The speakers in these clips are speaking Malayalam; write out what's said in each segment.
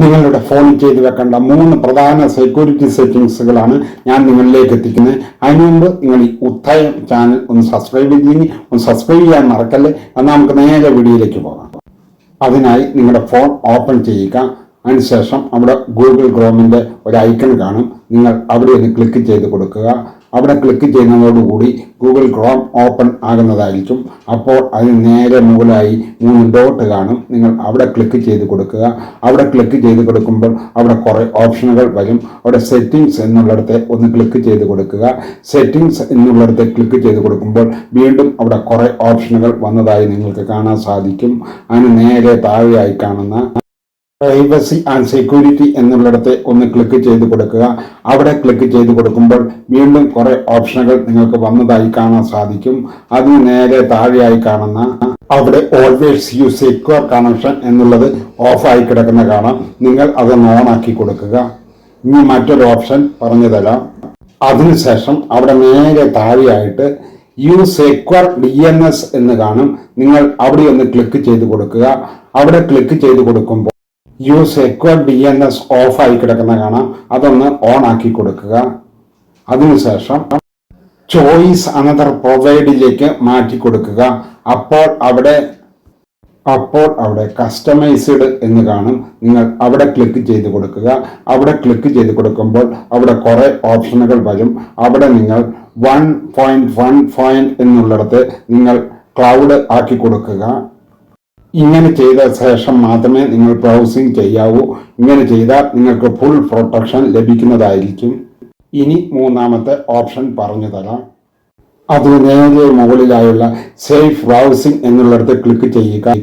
നിങ്ങളുടെ ഫോണിൽ ചെയ്തു വെക്കേണ്ട. മൂന്ന് പ്രധാന സെക്യൂരിറ്റി സെറ്റിങ്സുകളാണ് ഞാൻ നിങ്ങളിലേക്ക് എത്തിക്കുന്നത്. അതിനു മുമ്പ് നിങ്ങൾ ഈ ഉത്തയം ചാനൽ ഒന്ന് സബ്സ്ക്രൈബ് ചെയ്തില്ലെങ്കിൽ ഒന്ന് സബ്സ്ക്രൈബ് ചെയ്യാൻ മറക്കല്ലേ? എന്നാൽ നമുക്ക് നേരെ വീഡിയോയിലേക്ക് പോകാം. അതിനായി നിങ്ങളുടെ ഫോൺ ഓപ്പൺ ചെയ്യുക. അതിനുശേഷം അവിടെ ഗൂഗിൾ ക്രോമിന്റെ ഒരു ഐക്കൺ കാണും. നിങ്ങൾ അവിടെ ഒന്ന് ക്ലിക്ക് ചെയ്ത് കൊടുക്കുക. അവിടെ ക്ലിക്ക് ചെയ്യുന്നതോടുകൂടി ഗൂഗിൾ ക്രോം ഓപ്പൺ ആകുന്നതായിരിക്കും. അപ്പോൾ അതിന് നേരെ മുകളിലായി മൂന്ന് ഡോട്ട് കാണും. നിങ്ങൾ അവിടെ ക്ലിക്ക് ചെയ്ത് കൊടുക്കുക. അവിടെ ക്ലിക്ക് ചെയ്ത് കൊടുക്കുമ്പോൾ അവിടെ കുറേ ഓപ്ഷനുകൾ വരും. അവിടെ സെറ്റിങ്സ് എന്നുള്ളിടത്ത് ഒന്ന് ക്ലിക്ക് ചെയ്ത് കൊടുക്കുക. സെറ്റിങ്സ് എന്നുള്ളിടത്ത് ക്ലിക്ക് ചെയ്ത് കൊടുക്കുമ്പോൾ വീണ്ടും അവിടെ കുറേ ഓപ്ഷനുകൾ വന്നതായി നിങ്ങൾക്ക് കാണാൻ സാധിക്കും. അതിന് നേരെ താഴെയായി കാണുന്ന പ്രൈവസി ആൻഡ് സെക്യൂരിറ്റി എന്നുള്ളിടത്ത് ഒന്ന് ക്ലിക്ക് ചെയ്ത് കൊടുക്കുക. അവിടെ ക്ലിക്ക് ചെയ്ത് കൊടുക്കുമ്പോൾ വീണ്ടും കുറെ ഓപ്ഷനുകൾ നിങ്ങൾക്ക് വന്നതായി കാണാൻ സാധിക്കും. അതിന് നേരെ താഴെയായി കാണുന്ന അവിടെ ഓൾവേസ് യൂസ് സെക്യൂർ കണക്ഷൻ എന്നുള്ളത് ഓഫായി കിടക്കുന്ന കാണാം. നിങ്ങൾ അതൊന്ന് ഓൺ ആക്കി കൊടുക്കുക. ഇനി മറ്റൊരു ഓപ്ഷൻ പറഞ്ഞു തരാം. അതിനുശേഷം അവിടെ നേരെ താഴെയായിട്ട് use secure D N S എന്ന് കാണും. നിങ്ങൾ അവിടെ ഒന്ന് ക്ലിക്ക് ചെയ്ത് കൊടുക്കുക. അവിടെ ക്ലിക്ക് ചെയ്ത് കൊടുക്കുമ്പോൾ use secure D N S off ആയി കിടക്കുന്ന കാണാം. അതൊന്ന് ഓൺ ആക്കി കൊടുക്കുക. അതിനുശേഷം ചോയ്സ് അനദർ പ്രൊവൈഡിലേക്ക് മാറ്റി കൊടുക്കുക. അപ്പോൾ അവിടെ അപ്പോൾ അവിടെ കസ്റ്റമൈസ്ഡ് എന്ന് കാണും. നിങ്ങൾ അവിടെ ക്ലിക്ക് ചെയ്ത് കൊടുക്കുക. അവിടെ ക്ലിക്ക് ചെയ്ത് കൊടുക്കുമ്പോൾ അവിടെ കുറേ ഓപ്ഷനുകൾ വരും. അവിടെ നിങ്ങൾ വൺ പോയിന്റ് വൺ പോയിന്റ് എന്നുള്ളിടത്ത് നിങ്ങൾ ക്ലൗഡ് ആക്കി കൊടുക്കുക. ഇങ്ങനെ ചെയ്ത ശേഷം മാത്രമേ നിങ്ങൾ ബ്രൗസിംഗ് ചെയ്യാവൂ. ഇങ്ങനെ ചെയ്താൽ നിങ്ങൾക്ക് ഫുൾ പ്രൊട്ടക്ഷൻ ലഭിക്കുന്നതായിരിക്കും. ഇനി മൂന്നാമത്തെ ഓപ്ഷൻ പറഞ്ഞു തരാം. അത് നേരെ മുകളിലായുള്ള സേഫ് ബ്രൗസിംഗ് എന്നുള്ളിടത്ത് ക്ലിക്ക് ചെയ്യുക.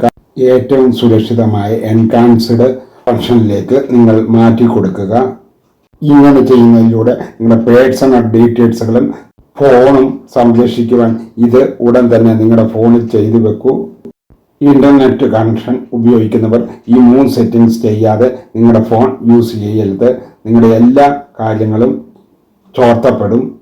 ഏറ്റവും സുരക്ഷിതമായ എൻഹാൻസ്ഡ് ഓപ്ഷനിലേക്ക് നിങ്ങൾ മാറ്റി കൊടുക്കുക. ഇങ്ങനെ ചെയ്യുന്നതിലൂടെ നിങ്ങളുടെ പേഴ്സണൽ ഡീറ്റെയിൽസുകളും ഫോണും സംരക്ഷിക്കുവാൻ ഇത് ഉടൻ തന്നെ നിങ്ങളുടെ ഫോണിൽ ചെയ്തു വെക്കൂ. ഇന്റർനെറ്റ് കണക്ഷൻ ഉപയോഗിക്കുന്നവർ ഈ മൂന്ന് സെറ്റിങ്സ് ചെയ്യാതെ നിങ്ങളുടെ ഫോൺ യൂസ് ചെയ്യരുത്. നിങ്ങളുടെ എല്ലാ കാര്യങ്ങളും ചോർത്തപ്പെടും.